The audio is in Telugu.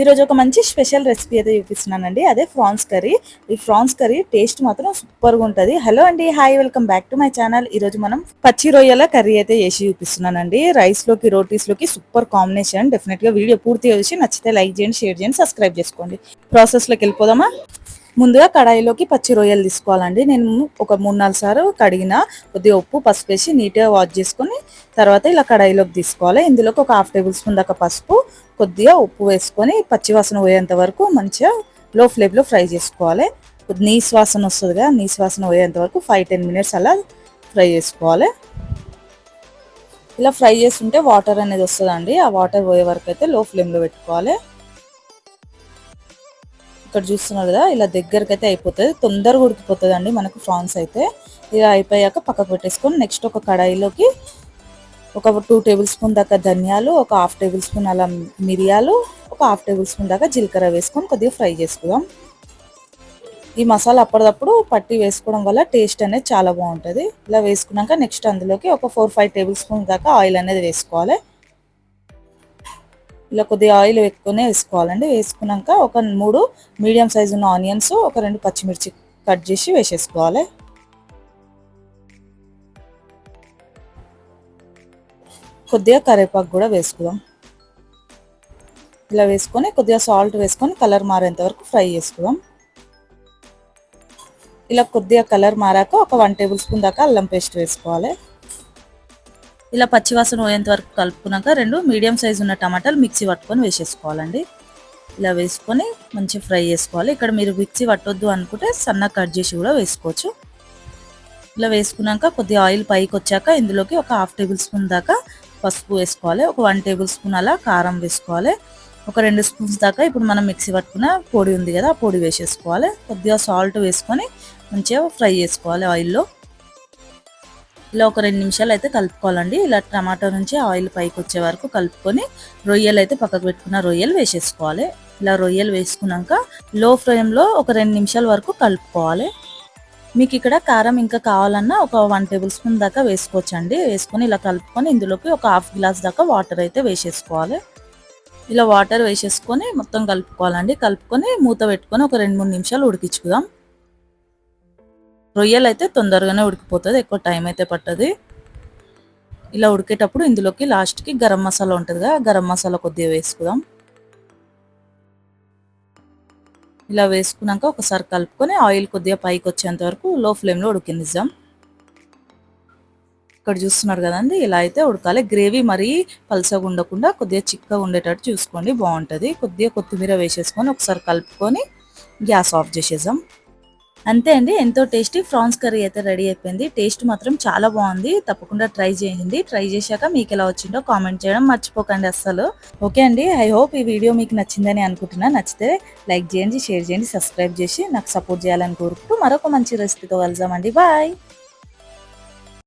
ఈరోజు ఒక మంచి స్పెషల్ రెసిపీ అయితే చూపిస్తున్నానండి. అదే ఫ్రాన్స్ కర్రీ. ఈ ఫ్రాన్స్ కర్రీ టేస్ట్ మాత్రం సూపర్గా ఉంటుంది. హలో అండి. Hi welcome back to my channel. ఈరోజు మనం పచ్చి రొయ్యల కర్రీ అయితే చేసి చూపిస్తున్నానండి. రైస్లోకి రోటీస్లోకి సూపర్ కాంబినేషన్. డెఫినెట్గా వీడియో పూర్తిగా చూసి నచ్చితే లైక్ చేయండి షేర్ చేయండి సబ్స్క్రైబ్ చేసుకోండి. ప్రాసెస్లోకి వెళ్ళిపోదామా? ముందుగా కడాయిలోకి పచ్చి రొయ్యలు తీసుకోవాలండి. నేను ఒక మూడు నాలుగు సార్లు కడిగిన కొద్దిగా ఉప్పు పసుపు వేసి నీట్గా వాష్ చేసుకొని తర్వాత ఇలా కడాయిలోకి తీసుకోవాలి. ఇందులోకి ఒక హాఫ్ టేబుల్ స్పూన్ దాకా పసుపు కొద్దిగా ఉప్పు వేసుకొని పచ్చి వాసన పోయేంత వరకు మంచిగా లో ఫ్లేమ్లో ఫ్రై చేసుకోవాలి. నీస్ వాసన వస్తుంది కదా నీస్ వాసన పోయేంత వరకు ఫైవ్ టెన్ మినిట్స్ అలా ఫ్రై చేసుకోవాలి. ఇలా ఫ్రై చేస్తుంటే వాటర్ అనేది వస్తుందండి. ఆ వాటర్ పోయే వరకు అయితే లో ఫ్లేమ్లో పెట్టుకోవాలి. ఇక్కడ చూస్తున్నారు కదా ఇలా దగ్గరికి అయితే అయిపోతుంది. తొందరగా ఉడికిపోతుంది అండి మనకు ఫ్రాన్స్ అయితే. ఇలా అయిపోయాక పక్కకు పెట్టేసుకొని నెక్స్ట్ ఒక కడాయిలోకి ఒక టూ టేబుల్ స్పూన్ దాకా ధనియాలు ఒక హాఫ్ టేబుల్ స్పూన్ అలా మిరియాలు ఒక హాఫ్ టేబుల్ స్పూన్ దాకా జీలకర్ర వేసుకొని కొద్దిగా ఫ్రై చేసుకుందాం. ఈ మసాలా అప్పటిదప్పుడు పట్టి వేసుకోవడం వల్ల టేస్ట్ అనేది చాలా బాగుంటుంది. ఇలా వేసుకున్నాక నెక్స్ట్ అందులోకి ఒక ఫోర్ ఫైవ్ టేబుల్ స్పూన్ దాకా ఆయిల్ అనేది వేసుకోవాలి. ఇలా కొద్దిగా ఆయిల్ ఎక్కువనే వేసుకోవాలండి. వేసుకున్నాక ఒక మూడు మీడియం సైజు ఉన్న ఆనియన్స్ ఒక రెండు పచ్చిమిర్చి కట్ చేసి వేసేసుకోవాలి. కొద్దిగా కరివేపాకు కూడా వేసుకుందాం. ఇలా వేసుకొని కొద్దిగా సాల్ట్ వేసుకొని కలర్ మారేంత వరకు ఫ్రై చేసుకుందాం. ఇలా కొద్దిగా కలర్ మారాక ఒక వన్ టేబుల్ స్పూన్ దాకా అల్లం పేస్ట్ వేసుకోవాలి. ఇలా పచ్చివాసన పోయేంత వరకు కలుపుకున్నాక రెండు మీడియం సైజు ఉన్న టమాటాలు మిక్సీ పట్టుకొని వేసేసుకోవాలండి. ఇలా వేసుకొని మంచిగా ఫ్రై చేసుకోవాలి. ఇక్కడ మీరు మిక్సీ పట్టొద్దు అనుకుంటే సన్నగా కట్ చేసి కూడా వేసుకోవచ్చు. ఇలా వేసుకున్నాక కొద్దిగా ఆయిల్ పైకి వచ్చాక ఇందులోకి ఒక హాఫ్ టేబుల్ స్పూన్ దాకా పసుపు వేసుకోవాలి. ఒక వన్ టేబుల్ స్పూన్ అలా కారం వేసుకోవాలి. ఒక రెండు స్పూన్స్ దాకా ఇప్పుడు మనం మిక్సీ పట్టుకున్న పొడి ఉంది కదా ఆ పొడి వేసేసుకోవాలి. కొద్దిగా సాల్ట్ వేసుకొని మంచిగా ఫ్రై చేసుకోవాలి ఆయిల్లో. ఇలా ఒక రెండు నిమిషాలు అయితే కలుపుకోవాలండి. ఇలా టమాటో నుంచి ఆయిల్ పైకి వచ్చే వరకు కలుపుకొని రొయ్యలు అయితే పక్కకు పెట్టుకున్న రొయ్యలు వేసేసుకోవాలి. ఇలా రొయ్యలు వేసుకున్నాక లో ఫ్లేమ్లో ఒక రెండు నిమిషాల వరకు కలుపుకోవాలి. మీకు ఇక్కడ కారం ఇంకా కావాలన్నా ఒక వన్ టేబుల్ స్పూన్ దాకా వేసుకోవచ్చండి. వేసుకొని ఇలా కలుపుకొని ఇందులోకి ఒక హాఫ్ గ్లాస్ దాకా వాటర్ అయితే వేసేసుకోవాలి. ఇలా వాటర్ వేసేసుకొని మొత్తం కలుపుకోవాలండి. కలుపుకొని మూత పెట్టుకొని ఒక రెండు మూడు నిమిషాలు ఉడికించుకుందాం. రొయ్యలు అయితే తొందరగానే ఉడికిపోతుంది ఎక్కువ టైం అయితే పట్టదు. ఇలా ఉడికేటప్పుడు ఇందులోకి లాస్ట్కి గరం మసాలా ఉంటుంది కదా గరం మసాలా కొద్దిగా వేసుకుందాం. ఇలా వేసుకున్నాక ఒకసారి కలుపుకొని ఆయిల్ కొద్దిగా పైకి వచ్చేంత వరకు లో ఫ్లేమ్లో ఉడికినిద్దాం ఇక్కడ చూస్తున్నారు కదండి ఇలా అయితే ఉడకాలి. గ్రేవీ మరీ పలసగా ఉండకుండా కొద్దిగా చిక్కగా ఉండేటట్టు చూసుకోండి బాగుంటుంది. కొద్దిగా కొత్తిమీర వేసేసుకొని ఒకసారి కలుపుకొని గ్యాస్ ఆఫ్ చేసేద్దాం. అంతే అండి ఎంతో టేస్టీ. ఫ్రాన్స్ కర్రీ అయితే రెడీ అయిపోయింది. టేస్ట్ మాత్రం చాలా బాగుంది. తప్పకుండా ట్రై చేయండి. ట్రై చేశాక మీకు ఎలా వచ్చిందో కామెంట్ చేయడం మర్చిపోకండి అస్సలు. ఓకే అండి ఐ హోప్ ఈ వీడియో మీకు నచ్చిందని అనుకుంటున్నా. నచ్చితే లైక్ చేయండి షేర్ చేయండి సబ్స్క్రైబ్ చేసి నాకు సపోర్ట్ చేయాలని కోరుకుంటూ మరొక మంచి రెసిపీతో కలుద్దామండి. బాయ్.